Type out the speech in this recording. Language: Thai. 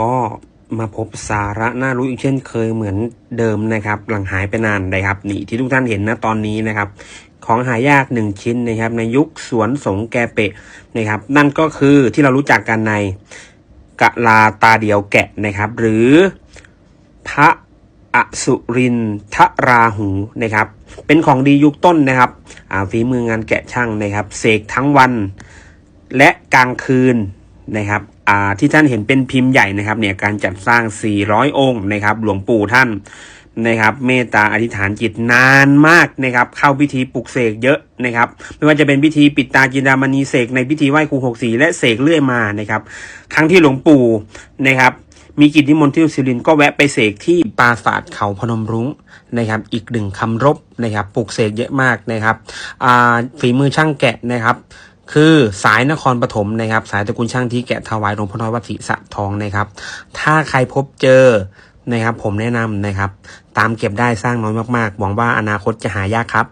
ก็มาพบสาระน่ารู้อีกเช่นเคยเหมือนเดิมนะครับ หลังหายไปนานนะครับ นี่ที่ทุกท่านเห็นนะตอนนี้นะครับ ของหายากหนึ่งชิ้นนะครับ ในยุคสวนสงแกเปะนะครับ นั่นก็คือที่เรารู้จักกันในกะลาตาเดียวแกะนะครับ หรือพระอสุรินทราหูนะครับ เป็นของดียุคต้นนะครับฝีมืองานแกะช่างนะครับ เสกทั้งวันและกลางคืนนะครับ ที่ท่านเห็นเป็นพิมพ์ใหญ่นะครับเนี่ยการจัดสร้าง 400 องค์นะครับ หลวงปู่ท่านนะครับเมตตาอธิษฐานจิตนานมากนะครับ เข้าพิธีปลุกเสกเยอะนะครับ ไม่ว่าจะเป็นพิธีปิดตาจินดามณีเสกในพิธีไหว้ครูหกสีและเสกเรื่อยมานะครับ ครั้งที่หลวงปู่นะครับมีกิจนิมนต์ที่สุรินก็แวะไปเสกที่ปราสาทเขาพนมรุ้งนะครับ อีกหนึ่งคำรบนะครับปลุกเสกเยอะมากนะครับฝีมือช่างแกะนะครับ คือสายนครปฐมนะครับ สายตระกูลช่างที่แกะถวายหลวงพ่อน้อยวัดศรีสะทองนะครับ ถ้าใครพบเจอนะครับ ผมแนะนำนะครับ ตามเก็บได้สร้างน้อยมากๆหวังว่าอนาคตจะหายากครับ